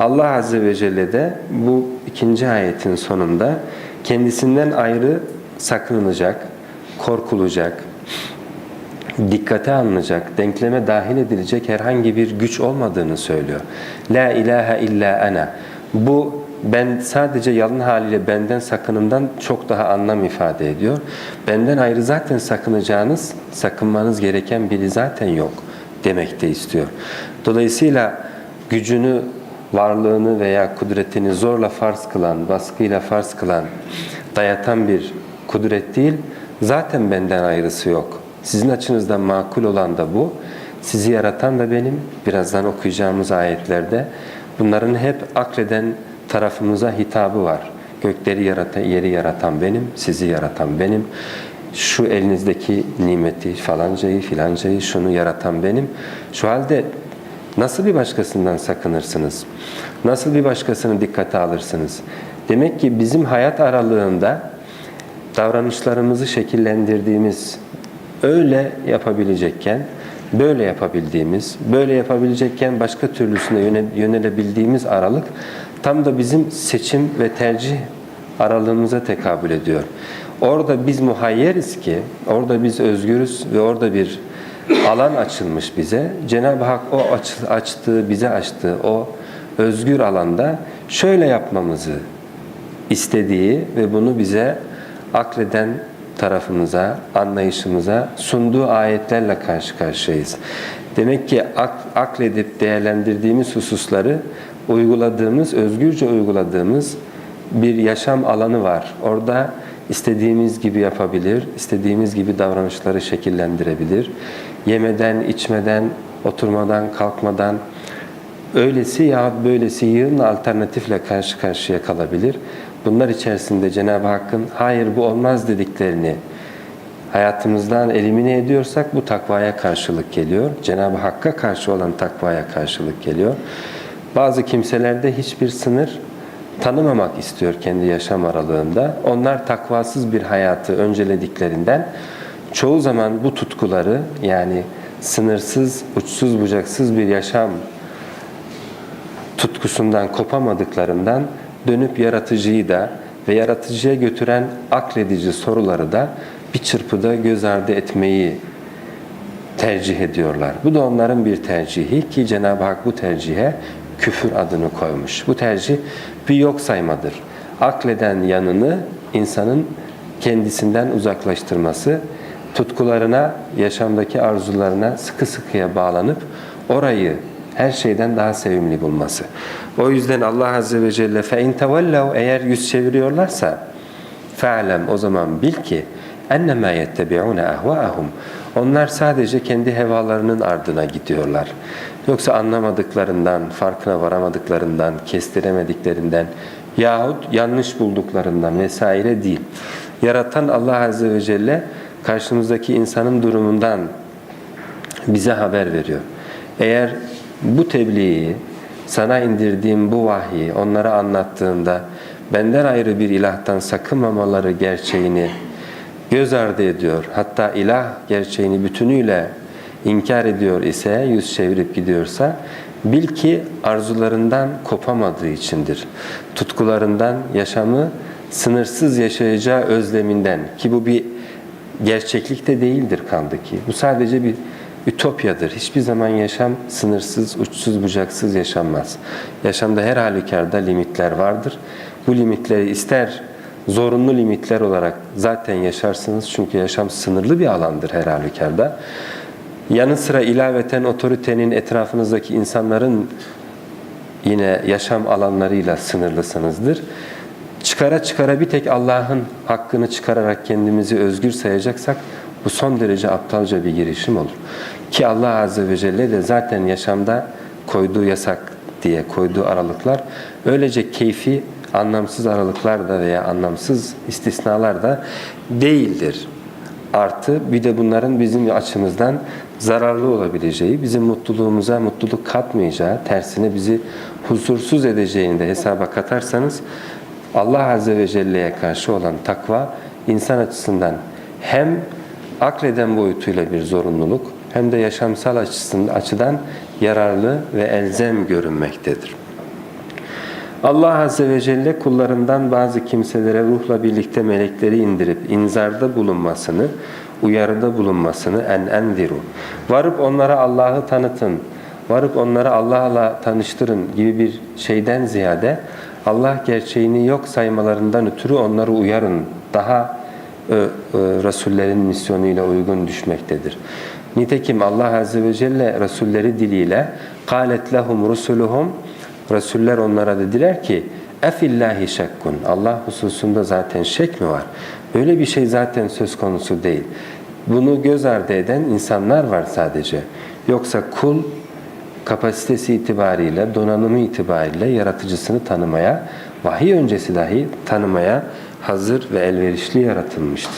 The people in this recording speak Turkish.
Allah Azze ve Celle de bu ikinci ayetin sonunda kendisinden ayrı sakınılacak, korkulacak, dikkate alınacak, denkleme dahil edilecek herhangi bir güç olmadığını söylüyor. La ilahe illa ana. Bu ben sadece yalın haliyle benden sakınımdan çok daha anlam ifade ediyor. Benden ayrı zaten sakınacağınız, sakınmanız gereken biri zaten yok demek de istiyor. Dolayısıyla gücünü, varlığını veya kudretini zorla farz kılan, baskıyla farz kılan, dayatan bir kudret değil, zaten benden ayrısı yok. Sizin açınızdan makul olan da bu. Sizi yaratan da benim. Birazdan okuyacağımız ayetlerde bunların hep akleden tarafımıza hitabı var. Gökleri yaratan, yeri yaratan benim, sizi yaratan benim. Şu elinizdeki nimeti falancayı filancayı şunu yaratan benim. Şu halde nasıl bir başkasından sakınırsınız? Nasıl bir başkasını dikkate alırsınız? Demek ki bizim hayat aralığında davranışlarımızı şekillendirdiğimiz, öyle yapabilecekken, böyle yapabildiğimiz, böyle yapabilecekken başka türlüsüne yönelebildiğimiz aralık tam da bizim seçim ve tercih aralığımıza tekabül ediyor. Orada biz muhayyeriz ki, orada biz özgürüz ve orada bir alan açılmış bize. Cenab-ı Hak o açtığı, bize açtığı o özgür alanda şöyle yapmamızı istediği ve bunu bize akleden tarafımıza, anlayışımıza sunduğu ayetlerle karşı karşıyayız. Demek ki ak, akledip değerlendirdiğimiz hususları uyguladığımız, özgürce uyguladığımız bir yaşam alanı var. Orada istediğimiz gibi yapabilir, istediğimiz gibi davranışları şekillendirebilir. Yemeden, içmeden, oturmadan, kalkmadan, öylesi ya böylesi yığın alternatifle karşı karşıya kalabilir. Bunlar içerisinde Cenab-ı Hakk'ın hayır bu olmaz dediklerini hayatımızdan elimine ediyorsak bu takvaya karşılık geliyor. Cenab-ı Hakk'a karşı olan takvaya karşılık geliyor. Bazı kimselerde hiçbir sınır tanımamak istiyor kendi yaşam aralığında. Onlar takvasız bir hayatı öncelediklerinden çoğu zaman bu tutkuları yani sınırsız, uçsuz bucaksız bir yaşam tutkusundan kopamadıklarından dönüp yaratıcıyı da ve yaratıcıya götüren akledici soruları da bir çırpıda göz ardı etmeyi tercih ediyorlar. Bu da onların bir tercihi ki Cenab-ı Hak bu tercihe küfür adını koymuş. Bu tercih bir yok saymadır. Akleden yanını insanın kendisinden uzaklaştırması, tutkularına, yaşamdaki arzularına sıkı sıkıya bağlanıp orayı her şeyden daha sevimli bulması. O yüzden Allah Azze ve Celle فَاِنْ تَوَلَّوْا Eğer yüz çeviriyorlarsa فَعْلَمْ O zaman bil ki اَنَّمَا يَتَّبِعُونَ اَهْوَاهُمْ onlar sadece kendi hevalarının ardına gidiyorlar. Yoksa anlamadıklarından, farkına varamadıklarından, kestiremediklerinden yahut yanlış bulduklarından vesaire değil. Yaratan Allah Azze ve Celle karşımızdaki insanın durumundan bize haber veriyor. Eğer bu tebliği, sana indirdiğim bu vahyi onlara anlattığında benden ayrı bir ilahtan sakınmamaları gerçeğini göz ardı ediyor. Hatta ilah gerçeğini bütünüyle inkar ediyor ise, yüz çevirip gidiyorsa bil ki arzularından kopamadığı içindir. Tutkularından, yaşamı sınırsız yaşayacağı özleminden ki bu bir gerçeklikte değildir kaldı ki. Bu sadece bir ütopyadır. Hiçbir zaman yaşam sınırsız, uçsuz, bucaksız yaşanmaz. Yaşamda her halükarda limitler vardır. Bu limitleri ister zorunlu limitler olarak zaten yaşarsınız çünkü yaşam sınırlı bir alandır her halükarda. Yanı sıra ilaveten otoritenin etrafınızdaki insanların yine yaşam alanlarıyla sınırlısınızdır. Çıkara çıkara bir tek Allah'ın hakkını çıkararak kendimizi özgür sayacaksak bu son derece aptalca bir girişim olur. Ki Allah Azze ve Celle de zaten yaşamda koyduğu yasak diye koyduğu aralıklar öylece keyfi anlamsız aralıklar da veya anlamsız istisnalar da değildir. Artı bir de bunların bizim açımızdan zararlı olabileceği, bizim mutluluğumuza mutluluk katmayacağı, tersine bizi huzursuz edeceğini de hesaba katarsanız Allah Azze ve Celle'ye karşı olan takva insan açısından hem akleden boyutuyla bir zorunluluk hem de yaşamsal açısından açıdan yararlı ve elzem görünmektedir. Allah Azze ve Celle kullarından bazı kimselere ruhla birlikte melekleri indirip inzarda bulunmasını, uyarıda bulunmasını en enziru. Varıp onlara Allah'ı tanıtın, varıp onları Allah'la tanıştırın gibi bir şeyden ziyade Allah gerçeğini yok saymalarından ötürü onları uyarın. Daha e, e, Resullerin misyonuyla uygun düşmektedir. Nitekim Allah Azze ve Celle Resulleri diliyle قَالَتْ لَهُمْ رُسُلُهُمْ Resuller onlara dediler ki efillahi şekkun Allah hususunda zaten şek mi var? Böyle bir şey zaten söz konusu değil. Bunu göz ardı eden insanlar var sadece. Yoksa kul kapasitesi itibariyle, donanımı itibariyle yaratıcısını tanımaya, vahiy öncesi dahi tanımaya hazır ve elverişli yaratılmıştır.